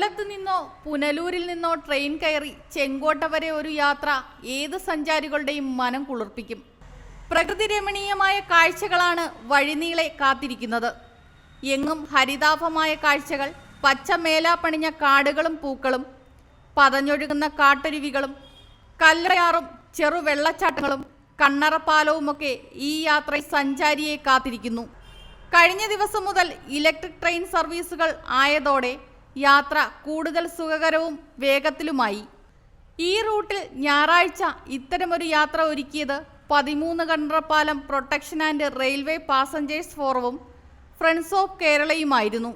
നിന്നോ പുനലൂരിൽ നിന്നോ ട്രെയിൻ കയറി ചെങ്കോട്ട വരെ ഒരു യാത്ര ഏത് സഞ്ചാരികളുടെയും മനം കുളിർപ്പിക്കും. പ്രകൃതി രമണീയമായ കാഴ്ചകളാണ് വഴിനീളെ കാത്തിരിക്കുന്നത്. എങ്ങും ഹരിതാഭമായ കാഴ്ചകൾ പച്ച മേലാപ്പണിഞ്ഞ കാടുകളും പൂക്കളും പതഞ്ഞൊഴുകുന്ന കാട്ടരുവികളും കല്ലയാറും ചെറുവെള്ളച്ചാട്ടങ്ങളും കണ്ണറപ്പാലവുമൊക്കെ ഈ യാത്ര സഞ്ചാരിയെ കാത്തിരിക്കുന്നു. കഴിഞ്ഞ ദിവസം മുതൽ ഇലക്ട്രിക് ട്രെയിൻ സർവീസുകൾ ആയതോടെ യാത്ര കൂടുതൽ സുഖകരവും വേഗത്തിലുമായി. ഈ റൂട്ടിൽ ഞായറാഴ്ച ഇത്തരമൊരു യാത്ര ഒരുക്കിയത് പതിമൂന്ന് Kandarappalam protection and railway passengers ഫോറവും friends of കേരളയുമായിരുന്നു.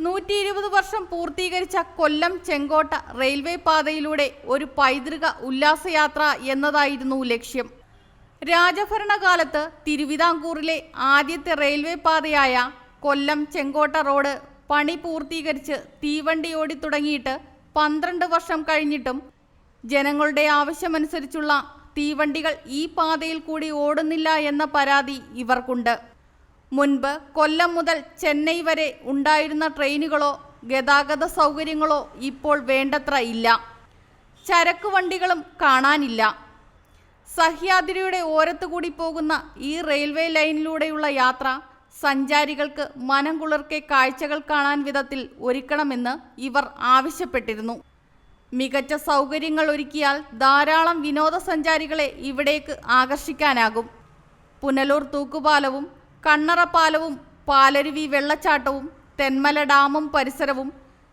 നൂറ്റി ഇരുപത് വർഷം പൂർത്തീകരിച്ച കൊല്ലം ചെങ്കോട്ട റെയിൽവേ പാതയിലൂടെ ഒരു പൈതൃക ഉല്ലാസയാത്ര എന്നതായിരുന്നു ലക്ഷ്യം. രാജഭരണകാലത്ത് തിരുവിതാംകൂറിലെ ആദ്യത്തെ റെയിൽവേ പാതയായ കൊല്ലം ചെങ്കോട്ട റോഡ് പണി പൂർത്തീകരിച്ച് തീവണ്ടി ഓടി തുടങ്ങിയിട്ട് പന്ത്രണ്ട് വർഷം കഴിഞ്ഞിട്ടും ജനങ്ങളുടെ ആവശ്യമനുസരിച്ചുള്ള തീവണ്ടികൾ ഈ പാതയിൽ കൂടി ഓടുന്നില്ല എന്ന പരാതി ഇവർക്കുണ്ട്. മുൻപ് കൊല്ലം മുതൽ ചെന്നൈ വരെ ഉണ്ടായിരുന്ന ട്രെയിനുകളോ ഗതാഗത സൗകര്യങ്ങളോ ഇപ്പോൾ വേണ്ടത്ര ഇല്ല. ചരക്ക് വണ്ടികളും കാണാനില്ല. സഹ്യാദ്രിയുടെ ഓരത്തുകൂടി പോകുന്ന ഈ റെയിൽവേ ലൈനിലൂടെയുള്ള യാത്ര സഞ്ചാരികൾക്ക് മനം കുളിർക്കെ കാഴ്ചകൾ കാണാൻ വിധത്തിൽ ഒരുക്കണമെന്ന് ഇവർ ആവശ്യപ്പെട്ടിരുന്നു. മികച്ച സൗകര്യങ്ങൾ ഒരുക്കിയാൽ ധാരാളം വിനോദസഞ്ചാരികളെ ഇവിടേക്ക് ആകർഷിക്കാനാകും. പുനലൂർ തൂക്കുപാലവും കണ്ണറപ്പാലവും പാലരുവി വെള്ളച്ചാട്ടവും തെന്മല ഡാമും പരിസരവും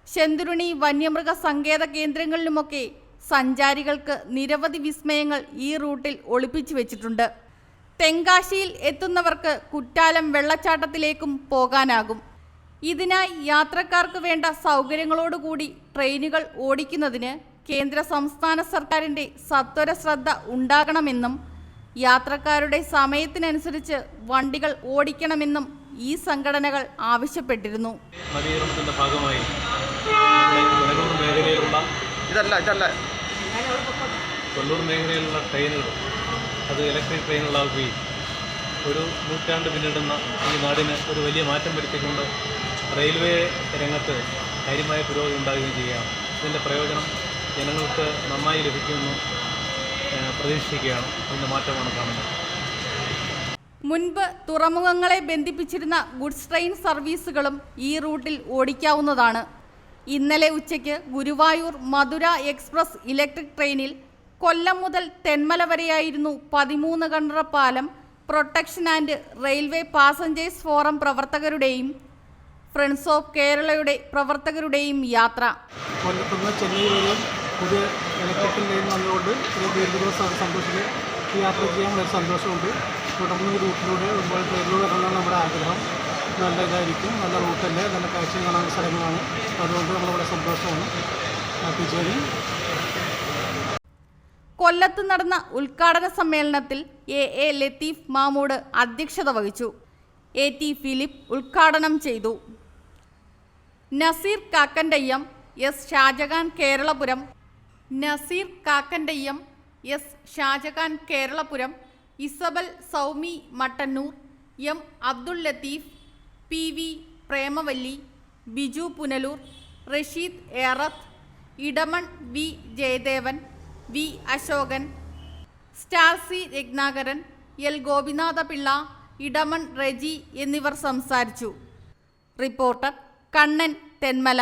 ശെന്തുരുണി വന്യമൃഗ സങ്കേത കേന്ദ്രങ്ങളിലുമൊക്കെ സഞ്ചാരികൾക്ക് നിരവധി വിസ്മയങ്ങൾ ഈ റൂട്ടിൽ ഒളിപ്പിച്ചു വെച്ചിട്ടുണ്ട്. തെങ്കാശിയിൽ എത്തുന്നവർക്ക് കുറ്റാലം വെള്ളച്ചാട്ടത്തിലേക്കും പോകാനാകും. ഇതിനായി യാത്രക്കാർക്ക് വേണ്ട സൗകര്യങ്ങളോടുകൂടി ട്രെയിനുകൾ ഓടിക്കുന്നതിന് കേന്ദ്ര സംസ്ഥാന സർക്കാരിന്റെ സത്വര ശ്രദ്ധ ഉണ്ടാകണമെന്നും യാത്രക്കാരുടെ സമയത്തിനനുസരിച്ച് വണ്ടികൾ ഓടിക്കണമെന്നും ഈ സംഘടനകൾ ആവശ്യപ്പെട്ടിരുന്നു. ഭാഗമായി ഇതല്ല ഇതല്ല. കൊല്ലൂർ മേഖലയിലുള്ള ട്രെയിനുകൾ അത് ഇലക്ട്രിക് ട്രെയിനുകളാകുകയും ഒരു നൂറ്റാണ്ട് പിന്നിടുന്ന ഈ നാടിന് ഒരു വലിയ മാറ്റം വരുത്തിക്കൊണ്ട് റെയിൽവേ രംഗത്ത് കാര്യമായ പുരോഗതി ഉണ്ടാകുകയും ചെയ്യുകയാണ്. ഇതിന്റെ പ്രയോജനം ജനങ്ങൾക്ക് നന്നായി ലഭിക്കുമെന്ന് പ്രതീക്ഷിക്കുകയാണ്. അതിന്റെ മാറ്റമാണ് കാണുന്നത്. മുൻപ് തുറമുഖങ്ങളെ ബന്ധിപ്പിച്ചിരുന്ന ഗുഡ്സ് ട്രെയിൻ സർവീസുകളും ഈ റൂട്ടിൽ ഓടിക്കാവുന്നതാണ്. ഇന്നലെ ഉച്ചയ്ക്ക് ഗുരുവായൂർ മധുര എക്സ്പ്രസ് ഇലക്ട്രിക് ട്രെയിനിൽ കൊല്ലം മുതൽ തെന്മല വരെയായിരുന്നു പതിമൂന്ന് Kandarappalam protection and railway passengers forum പ്രവർത്തകരുടെയും ഫ്രണ്ട്സ് ഓഫ് കേരളയുടെ പ്രവർത്തകരുടെയും യാത്ര. യാത്ര ചെയ്യാൻ വളരെ സന്തോഷമുണ്ട്. തുടർന്ന് റൂട്ടിലൂടെ ഒരുപാട് ട്രെയിനിലൂടെ വരണമെന്നാണ് നമ്മുടെ ആഗ്രഹം. നല്ല ഇതായിരിക്കും. നല്ല റൂട്ടല്ലേ നല്ല കാഴ്ച കാണാൻ സ്ഥലങ്ങളാണ്. അതുകൊണ്ട് വളരെ സന്തോഷമാണ്. ഹാപ്പി ജേണി കൊല്ലത്ത് നടന്ന ഉദ്ഘാടന സമ്മേളനത്തിൽ എ എ ലത്തീഫ് മാമൂട് അധ്യക്ഷത വഹിച്ചു. എ ടി ഫിലിപ്പ് ഉദ്ഘാടനം ചെയ്തു. Naseer കാക്കന്റെയ്യം S Shajahan Keralapuram Naseer കാക്കന്റെയ്യം S Shajahan Keralapuram Isabel Soumi Mattannur M Abdul Latheef P V Premavalli Biju Punalur Rasheed Erath Edamon V Jayadevan V Ashokan സ്റ്റാർസി Ratnakaran L Gopinatha Pillai Edamon Reji എന്നിവർ സംസാരിച്ചു. Reporter Kannan Thenmala.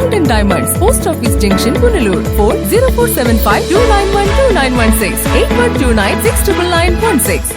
diamonds, Post Office Junction, Punalur, phone 04752912916, 8129